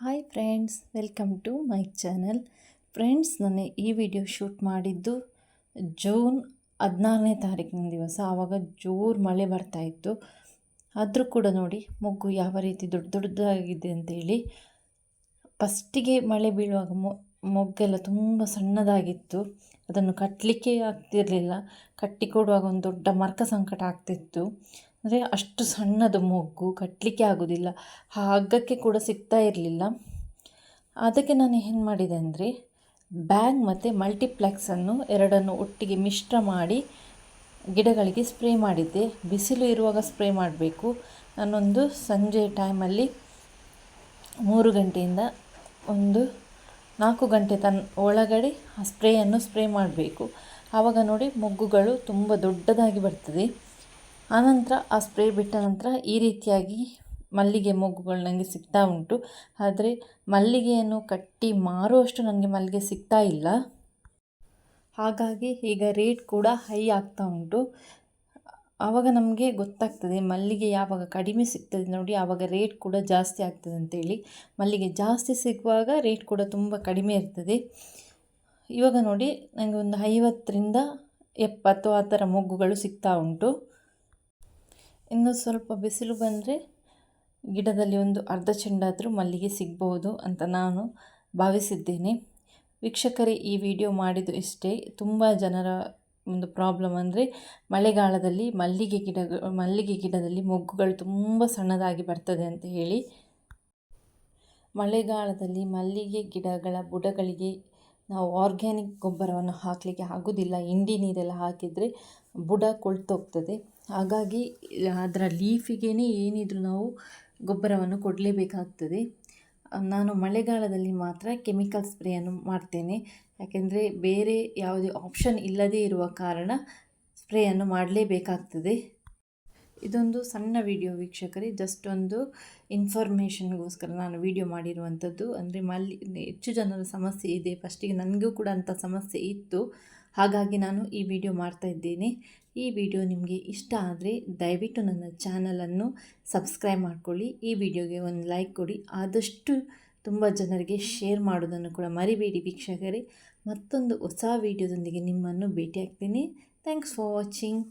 Hi friends welcome to my channel friends ನಾನು ಈ video shoot ಮಾಡಿದ್ದು ಜೂನ್ ಹದಿನಾರನೇ ತಾರೀಕಿನ ದಿವಸ. ಆವಾಗ ಜೋರು ಮಳೆ ಬರ್ತಾ ಇತ್ತು. ಆದರೂ ಕೂಡ ನೋಡಿ ಮೊಗ್ಗು ಯಾವ ರೀತಿ ದೊಡ್ಡ ದೊಡ್ಡದಾಗಿದೆ ಅಂತೇಳಿ. ಫಸ್ಟಿಗೆ ಮಳೆ ಬೀಳುವಾಗ ಮೊಗ್ಗೆಲ್ಲ ತುಂಬ ಸಣ್ಣದಾಗಿತ್ತು. ಅದನ್ನು ಕಟ್ಟಲಿಕ್ಕೆ ಆಗ್ತಿರಲಿಲ್ಲ. ಕಟ್ಟಿಕೊಡುವಾಗ ಒಂದು ದೊಡ್ಡ ಮರ್ಕ ಸಂಕಟ ಆಗ್ತಿತ್ತು. ಅಂದರೆ ಅಷ್ಟು ಸಣ್ಣದು ಮೊಗ್ಗು ಕಟ್ಟಲಿಕ್ಕೆ ಆಗೋದಿಲ್ಲ. ಹಗ್ಗಕ್ಕೆ ಕೂಡ ಸಿಗ್ತಾ ಇರಲಿಲ್ಲ. ಅದಕ್ಕೆ ನಾನು ಏನು ಮಾಡಿದೆ ಅಂದರೆ, ಬ್ಯಾಗ್ ಮತ್ತು ಮಲ್ಟಿಪ್ಲೆಕ್ಸನ್ನು ಎರಡನ್ನು ಒಟ್ಟಿಗೆ ಮಿಶ್ರ ಮಾಡಿ ಗಿಡಗಳಿಗೆ ಸ್ಪ್ರೇ ಮಾಡಿದ್ದೆ. ಬಿಸಿಲು ಇರುವಾಗ ಸ್ಪ್ರೇ ಮಾಡಬೇಕು. ನಾನೊಂದು ಸಂಜೆ ಟೈಮಲ್ಲಿ ಮೂರು ಗಂಟೆಯಿಂದ ಒಂದು ನಾಲ್ಕು ಗಂಟೆ ತನ್ ಒಳಗಡೆ ಆ ಸ್ಪ್ರೇಯನ್ನು ಸ್ಪ್ರೇ ಮಾಡಬೇಕು. ಆವಾಗ ನೋಡಿ ಮೊಗ್ಗುಗಳು ತುಂಬ ದೊಡ್ಡದಾಗಿ ಬರ್ತದೆ. ಆನಂತರ ಆ ಸ್ಪ್ರೇ ಬಿಟ್ಟ ನಂತರ ಈ ರೀತಿಯಾಗಿ ಮಲ್ಲಿಗೆ ಮೊಗ್ಗುಗಳು ನನಗೆ ಸಿಗ್ತಾ ಉಂಟು. ಆದರೆ ಮಲ್ಲಿಗೆಯನ್ನು ಕಟ್ಟಿ ಮಾರುವಷ್ಟು ನನಗೆ ಮಲ್ಲಿಗೆ ಸಿಗ್ತಾ ಇಲ್ಲ. ಹಾಗಾಗಿ ಈಗ ರೇಟ್ ಕೂಡ ಹೈ ಆಗ್ತಾ ಉಂಟು. ಆವಾಗ ನಮಗೆ ಗೊತ್ತಾಗ್ತದೆ ಮಲ್ಲಿಗೆ ಯಾವಾಗ ಕಡಿಮೆ ಸಿಗ್ತದೆ ನೋಡಿ, ಆವಾಗ ರೇಟ್ ಕೂಡ ಜಾಸ್ತಿ ಆಗ್ತದೆ ಅಂತೇಳಿ. ಮಲ್ಲಿಗೆ ಜಾಸ್ತಿ ಸಿಗುವಾಗ ರೇಟ್ ಕೂಡ ತುಂಬ ಕಡಿಮೆ ಇರ್ತದೆ. ಇವಾಗ ನೋಡಿ ನನಗೆ ಒಂದು ಐವತ್ತರಿಂದ ಎಪ್ಪತ್ತು ಆ ಥರ ಮೊಗ್ಗುಗಳು ಸಿಗ್ತಾ ಉಂಟು. ಇನ್ನು ಸ್ವಲ್ಪ ಬಿಸಿಲು ಬಂದರೆ ಗಿಡದಲ್ಲಿ ಒಂದು ಅರ್ಧ ಚೆಂಡಾದರೂ ಮಲ್ಲಿಗೆ ಸಿಗ್ಬೋದು ಅಂತ ನಾನು ಭಾವಿಸಿದ್ದೇನೆ. ವೀಕ್ಷಕರೇ, ಈ ವಿಡಿಯೋ ಮಾಡಿದ್ದು ಇಷ್ಟೇ. ತುಂಬ ಜನರ ಒಂದು ಪ್ರಾಬ್ಲಮ್ ಅಂದರೆ ಮಳೆಗಾಲದಲ್ಲಿ ಮಲ್ಲಿಗೆ ಗಿಡ ಮಲ್ಲಿಗೆ ಗಿಡದಲ್ಲಿ ಮೊಗ್ಗುಗಳು ತುಂಬ ಸಣ್ಣದಾಗಿ ಬರ್ತದೆ ಅಂತ ಹೇಳಿ. ಮಳೆಗಾಲದಲ್ಲಿ ಮಲ್ಲಿಗೆ ಗಿಡಗಳ ಬುಡಗಳಿಗೆ ನಾವು ಆರ್ಗ್ಯಾನಿಕ್ ಗೊಬ್ಬರವನ್ನು ಹಾಕಲಿಕ್ಕೆ ಆಗೋದಿಲ್ಲ. ಹಿಂಡಿ ನೀರೆಲ್ಲ ಹಾಕಿದರೆ ಬುಡ ಕೊಳ್ತೋಗ್ತದೆ. ಹಾಗಾಗಿ ಅದರ ಲೀಫಿಗೇ ಏನಿದ್ರೂ ನಾವು ಗೊಬ್ಬರವನ್ನು ಕೊಡಲೇಬೇಕಾಗ್ತದೆ. ನಾನು ಮಳೆಗಾಲದಲ್ಲಿ ಮಾತ್ರ ಕೆಮಿಕಲ್ ಸ್ಪ್ರೇಯನ್ನು ಮಾಡ್ತೇನೆ. ಯಾಕೆಂದರೆ ಬೇರೆ ಯಾವುದೇ ಆಪ್ಷನ್ ಇಲ್ಲದೇ ಇರುವ ಕಾರಣ ಸ್ಪ್ರೇಯನ್ನು ಮಾಡಲೇಬೇಕಾಗ್ತದೆ. ಇದೊಂದು ಸಣ್ಣ ವಿಡಿಯೋ ವೀಕ್ಷಕರೇ. ಜಸ್ಟ್ ಒಂದು ಇನ್ಫಾರ್ಮೇಷನ್ಗೋಸ್ಕರ ನಾನು ವಿಡಿಯೋ ಮಾಡಿರುವಂಥದ್ದು. ಅಂದರೆ ಮಲ್ಲಿ, ಹೆಚ್ಚು ಜನರ ಸಮಸ್ಯೆ ಇದೆ. ಫಸ್ಟಿಗೆ ನನಗೂ ಕೂಡ ಅಂಥ ಸಮಸ್ಯೆ ಇತ್ತು. ಹಾಗಾಗಿ ನಾನು ಈ ವಿಡಿಯೋ ಮಾಡ್ತಾ ಇದ್ದೇನೆ. ಈ ವಿಡಿಯೋ ನಿಮಗೆ ಇಷ್ಟ ಆದರೆ ದಯವಿಟ್ಟು ನನ್ನ ಚಾನಲನ್ನು ಸಬ್ಸ್ಕ್ರೈಬ್ ಮಾಡ್ಕೊಳ್ಳಿ. ಈ ವಿಡಿಯೋಗೆ ಒಂದು ಲೈಕ್ ಕೊಡಿ. ಆದಷ್ಟು ತುಂಬ ಜನರಿಗೆ ಶೇರ್ ಮಾಡೋದನ್ನು ಕೂಡ ಮರಿಬೇಡಿ ವೀಕ್ಷಕರೇ. ಮತ್ತೊಂದು ಹೊಸ ವಿಡಿಯೋದೊಂದಿಗೆ ನಿಮ್ಮನ್ನು ಭೇಟಿಯಾಗ್ತೀನಿ. Thanks for watching